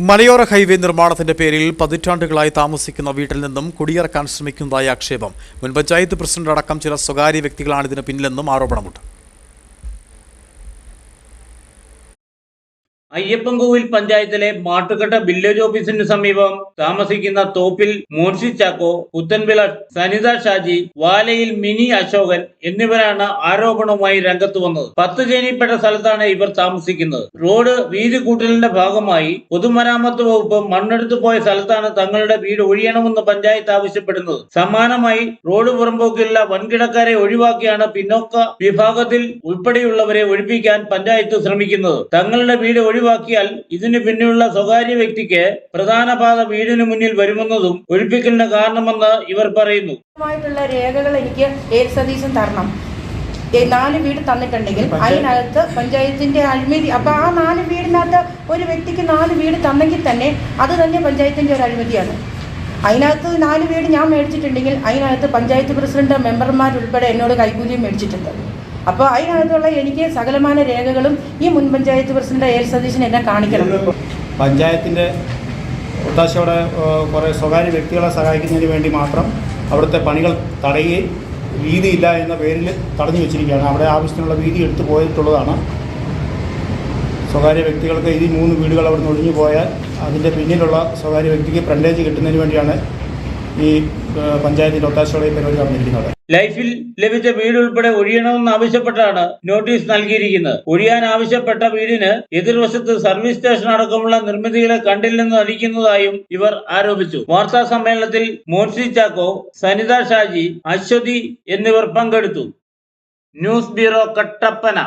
മലയോര ഹൈവേ നിർമ്മാണത്തിന്റെ പേരിൽ പതിറ്റാണ്ടുകളായി താമസിക്കുന്ന വീട്ടിൽ നിന്നും കുടിയിറക്കാൻ ശ്രമിക്കുന്നതായി ആക്ഷേപം. മുൻ പഞ്ചായത്ത് പ്രസിഡന്റ് അടക്കം ചില സ്വകാര്യ വ്യക്തികളാണ് ഇതിന് പിന്നിലെന്നും ആരോപണമുണ്ട്. അയ്യപ്പൻകോവിൽ പഞ്ചായത്തിലെ മാട്ടുകട്ട വില്ലേജ് ഓഫീസിന് സമീപം താമസിക്കുന്ന തോപ്പിൽ മോൻസി ചാക്കോ പുത്തൻവിള സനിത ഷാജി വാലയിൽ മിനി അശോകൻ എന്നിവരാണ് ആരോപണവുമായി രംഗത്ത് വന്നത്. പത്ത് ചേനിപ്പെട്ട സ്ഥലത്താണ് ഇവർ താമസിക്കുന്നത്. റോഡ് വീതി കൂട്ടലിന്റെ ഭാഗമായി പൊതുമരാമത്ത് വകുപ്പ് മണ്ണെടുത്തു പോയ സ്ഥലത്താണ് തങ്ങളുടെ വീട് ഒഴിയണമെന്ന് പഞ്ചായത്ത് ആവശ്യപ്പെടുന്നത്. സമാനമായി റോഡ് പുറമ്പോക്കിലുള്ള വൻകിടക്കാരെ ഒഴിവാക്കിയാണ് പിന്നോക്ക വിഭാഗത്തിൽ ഉൾപ്പെടെയുള്ളവരെ ഒഴിപ്പിക്കാൻ പഞ്ചായത്ത് ശ്രമിക്കുന്നത്. തങ്ങളുടെ വീട് ഒഴിവാക്കിയാൽ ഇതിനു പിന്നിലുള്ള സ്വകാര്യ വ്യക്തിക്ക് പ്രധാന പാത വീടിനു മുന്നിൽ വരുമെന്നതും ഒഴിപ്പിക്കലിന് കാരണമെന്ന് ഇവർ പറയുന്നു. രേഖകൾ എനിക്ക് സതീശം സതീശൻ തരണം. നാല് വീട് തന്നിട്ടുണ്ടെങ്കിൽ അതിനകത്ത് പഞ്ചായത്തിന്റെ അഴിമതി അപ്പൊ ആ നാല് വീടിനകത്ത് ഒരു വ്യക്തിക്ക് നാല് വീട് തന്നെങ്കിൽ തന്നെ അത് തന്നെ പഞ്ചായത്തിന്റെ ഒരു അഴിമതിയാണ്. അതിനകത്ത് നാല് വീട് ഞാൻ മേടിച്ചിട്ടുണ്ടെങ്കിൽ അതിനകത്ത് പഞ്ചായത്ത് പ്രസിഡന്റ് മെമ്പർമാരുൾപ്പെടെ എന്നോട് കൈകൂലിയും മേടിച്ചിട്ടുണ്ട്. അപ്പോൾ അതിനകത്തുള്ള എനിക്ക് സകലമാന രേഖകളും ഈ മുൻ പഞ്ചായത്ത് പ്രസിഡന്റ് എൽ സതീശൻ എന്നെ കാണിക്കണം. പഞ്ചായത്തിന്റെ ഒത്താശയോടെ കുറേ സ്വകാര്യ വ്യക്തികളെ സഹായിക്കുന്നതിന് വേണ്ടി മാത്രം അവിടുത്തെ പണികൾ തടയുകയും വീതിയില്ല എന്ന പേരിൽ തടഞ്ഞു വെച്ചിരിക്കുകയാണ്. അവിടെ ആവശ്യത്തിനുള്ള വീതി എടുത്തു പോയിട്ടുള്ളതാണ്. സ്വകാര്യ വ്യക്തികൾക്ക് ഈ മൂന്ന് വീടുകൾ അവിടെ നിന്ന് ഒഴിഞ്ഞു പോയാൽ അതിന്റെ പിന്നിലുള്ള സ്വകാര്യ വ്യക്തിക്ക് ഫ്രണ്ടേജ് കിട്ടുന്നതിന് വേണ്ടിയാണ് ഈ പഞ്ചായത്തിന്റെ ഒത്താശയോടെ പരിപാടി നടന്നിരിക്കുന്നത്. ലൈഫിൽ ലഭിച്ച വീട് ഉൾപ്പെടെ ഒഴിയണമെന്ന് ആവശ്യപ്പെട്ടാണ് നോട്ടീസ് നൽകിയിരിക്കുന്നത്. ഒഴിയാൻ ആവശ്യപ്പെട്ട വീടിന് എതിർവശത്ത് സർവീസ് സ്റ്റേഷൻ അടക്കമുള്ള നിർമ്മിതികളെ കണ്ടില്ലെന്ന് നടിക്കുന്നതായും ഇവർ ആരോപിച്ചു. വാർത്താ സമ്മേളനത്തിൽ മോൻസി ചാക്കോ സനിത ഷാജി അശ്വതി എന്നിവർ പങ്കെടുത്തു. News bureau Kattappana.